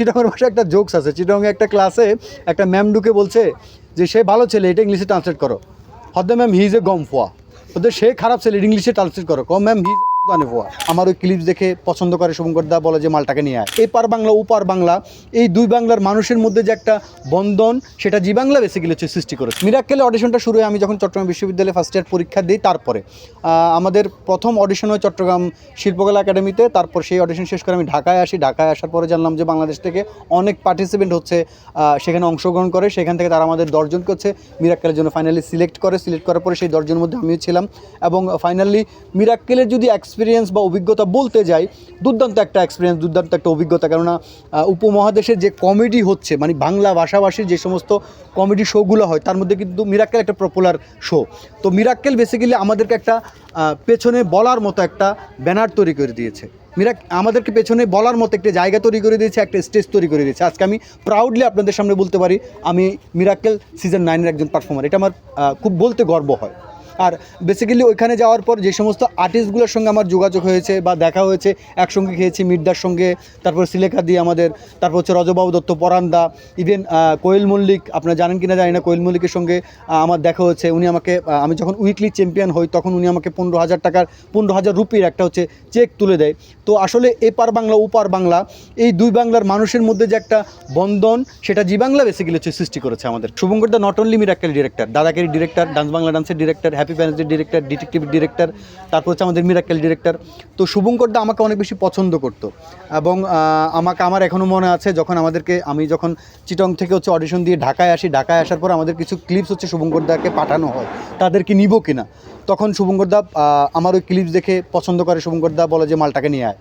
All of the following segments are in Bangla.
চিটংয়ের ভাষায় একটা জোকস আছে। চিটাংয়ে একটা ক্লাসে একটা ম্যাম ঢুকে বলছে যে, সে ভালো ছেলে, এটা ইংলিশে ট্রান্সলেট করো। হদ্দে ম্যাম হি ইজ এ গম ফোয়া হদ্দে সে খারাপ ছেলে ইংলিশে ট্রান্সলেট করো। কম ম্যাম হি আমার ওই ক্লিপস দেখে পছন্দ করে শুভঙ্কর দা, বলে যে মালটাকে নিয়ে আয়। এপার বাংলা ওপার বাংলা, এই দুই বাংলার মানুষের মধ্যে যে একটা বন্ধন, সেটা জি বাংলা বেসিক্যালি হচ্ছে সৃষ্টি করেছে। মিরাক্কেলে অডিশনটা শুরু হয় আমি যখন চট্টগ্রাম বিশ্ববিদ্যালয়ে ফার্স্ট ইয়ার পরীক্ষা দিই, তারপরে। আমাদের প্রথম অডিশন হয় চট্টগ্রাম শিল্পকলা একাডেমিতে তারপর সেই অডিশন শেষ করে আমি ঢাকায় আসি। ঢাকায় আসার পরে জানলাম যে বাংলাদেশ থেকে অনেক পার্টিসিপেন্ট হচ্ছে সেখানে অংশগ্রহণ করে। সেখান থেকে তারা আমাদের দশজনকে হচ্ছে মিরাক্কেলের জন্য ফাইনালি সিলেক্ট করে। সিলেক্ট করার পরে সেই দশজনের মধ্যে আমিও ছিলাম। এবং ফাইনালি মিরাক্কেলের যদি এক্সপিরিয়েন্স বা অভিজ্ঞতা বলতে যাই, দুর্দান্ত একটা এক্সপিরিয়েন্স দুর্দান্ত একটা অভিজ্ঞতা। কেননা উপমহাদেশের যে কমেডি হচ্ছে মানে বাংলা ভাষাভাষীর যে সমস্ত কমেডি শোগুলো হয়, তার মধ্যে কিন্তু মিরাক্কেল একটা পপুলার শো তো মিরাক্কেল বেসিক্যালি আমাদেরকে একটা পেছনে বলার মতো একটা ব্যানার তৈরি করে দিয়েছে। মিরাক আমাদেরকে পেছনে বলার মতো একটা জায়গা তৈরি করে দিয়েছে, একটা স্টেজ তৈরি করে দিয়েছে। আজকে আমি প্রাউডলি আপনাদের সামনে বলতে পারি, আমি মিরাক্কেল সিজন নাইনের একজন পারফর্মার এটা আমার খুব বলতে গর্ব হয়। আর বেসিক্যালি ওইখানে যাওয়ার পর যে সমস্ত আর্টিস্টগুলোর সঙ্গে আমার যোগাযোগ হয়েছে বা দেখা হয়েছে, একসঙ্গে খেয়েছি মির্দার সঙ্গে, তারপর সিলেখা দিয়ে আমাদের, তারপর হচ্ছে রজবাবু দত্ত পরান্দা ইভেন কোয়েল মল্লিক, আপনারা জানেন কি না জানি না, কোয়েল মল্লিকের সঙ্গে আমার দেখা হয়েছে, উনি আমাকে আমি যখন উইকলি চ্যাম্পিয়ন হই, তখন উনি আমাকে পনেরো হাজার টাকার, পনেরো হাজার রুপির একটা হচ্ছে চেক তুলে দেয়। তো আসলে এপার বাংলা ওপার বাংলা, এই দুই বাংলার মানুষের মধ্যে যে একটা বন্ধন, সেটা জি বাংলা বেসিক্যালি হচ্ছে সৃষ্টি করেছে আমাদের। Shubhankar da not only Mirakkel director দাদাকের director dance Bangla ডান্সের ডিরেক্টর হ্যাপি প্যারেন্টসের ডিরেক্টর ডিটেকটিভ ডিরেক্টর তারপর হচ্ছে আমাদের মিরাক্কেল ডিরেক্টর তো শুভঙ্কর দা আমাকে অনেক বেশি পছন্দ করতো। এবং আমাকে, আমার এখনও মনে আছে যখন আমাদেরকে, আমি যখন চিটং থেকে হচ্ছে অডিশন দিয়ে ঢাকায় আসি, ঢাকায় আসার পর আমাদের কিছু ক্লিপস হচ্ছে শুভঙ্কর দাকে পাঠানো হয়। তাদেরকে নিব কিনা? তখন শুভঙ্কর দা আমার ওই ক্লিপস দেখে পছন্দ করে, শুভঙ্কর দা বলে যে, মালটাকে নিয়ে আয়।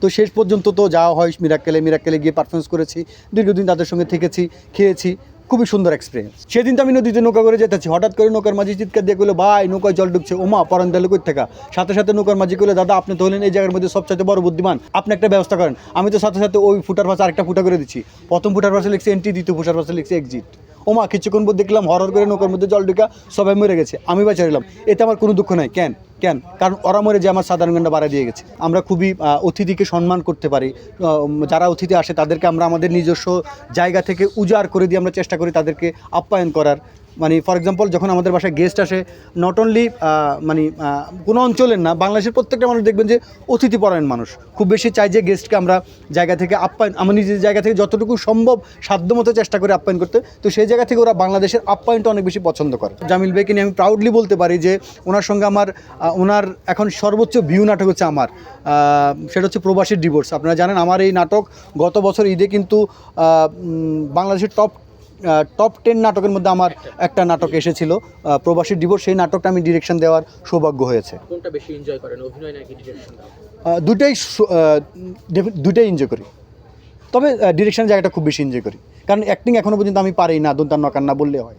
তো শেষ পর্যন্ত তো যাওয়া হয় মিরাক্কেলে মিরাক্কেলে গিয়ে পারফরমেন্স করেছি। দীর্ঘদিন তাদের সঙ্গে থেকেছি, খেয়েছি। খুবই সুন্দর এক্সপিরিয়েন্স সেদিন তো আমি নদীতে নৌকা করে যেতেছি, হঠাৎ করে নৌকার মাঝি চিৎকার দিয়ে গেলো ভাই, নৌকায় জল ঢুকছে, ওমা, পরান দেলে কই থেকে? সাথে সাথে নৌকার মাঝি করলে দাদা, আপনি তো হলেন এই জায়গার মধ্যে সবচাইতে বড় বুদ্ধিমান, আপনি একটা ব্যবস্থা করেন। আমি তো সাথে সাথে ওই ফুটার পাশে আরেকটা ফুটা করে দিচ্ছি। প্রথম ফুটার পাশে লিখছে এন্ট্রি দ্বিতীয় ফুটার পাশে লিখছে এক্সিট ওমা, কিছুক্ষণ দেখলাম হরর করে নৌকার মধ্যে জল ঢুকা সবাই মরে গেছে। আমি বাঁচা এতে আমার কোনো দুঃখ নাই। কেন? কেন? কারণ ওরা মরে যে আমার সাধারণ গন্ডা বাড়া দিয়ে গেছে। আমরা খুবই অতিথিকে সম্মান করতে পারি। যারা অতিথি আসে তাদেরকে আমরা আমাদের নিজস্ব জায়গা থেকে উজাড় করে দিয়ে আমরা চেষ্টা করি তাদেরকে আপ্যায়ন করার। মানে ফর এক্সাম্পল যখন আমাদের বাসায় গেস্ট আসে নট অনলি মানে কোনো অঞ্চলের না, বাংলাদেশের প্রত্যেকটা মানুষ দেখবেন যে অতিথি পরায়ণ মানুষ। খুব বেশি চাই যে গেস্টকে আমরা জায়গা থেকে আপ্যায়ন, আমার নিজের জায়গা থেকে যতটুকু সম্ভব সাধ্যমতো চেষ্টা করে আপ্যায়ন করতে। তো সেই জায়গা থেকে ওরা বাংলাদেশের আপ্যায়নটা অনেক বেশি পছন্দ করে। জামিল ভাইকে নিয়ে আমি প্রাউডলি বলতে পারি যে, ওনার সঙ্গে আমার ওনার এখন সর্বোচ্চ ভিউ নাটক হচ্ছে আমার। সেটা হচ্ছে প্রবাসীর ডিভোর্স আপনারা জানেন আমার এই নাটক গত বছর ঈদে কিন্তু বাংলাদেশের টপ টপ টেন নাটকের মধ্যে আমার একটা নাটক এসেছিল। প্রবাসী ডিভোর্স সেই নাটকটা আমি ডিরেকশন দেওয়ার সৌভাগ্য হয়েছে। কোনটা বেশি এনজয় করেন অভিনয় নাকি ডিরেকশন দুটাই দুটাই এনজয় করি। তবে ডিরেকশনের জায়গাটা খুব বেশি এনজয় করি। কারণ অ্যাক্টিং এখনও পর্যন্ত আমি পারি না দন্তান্ন কান্না বললে হয়।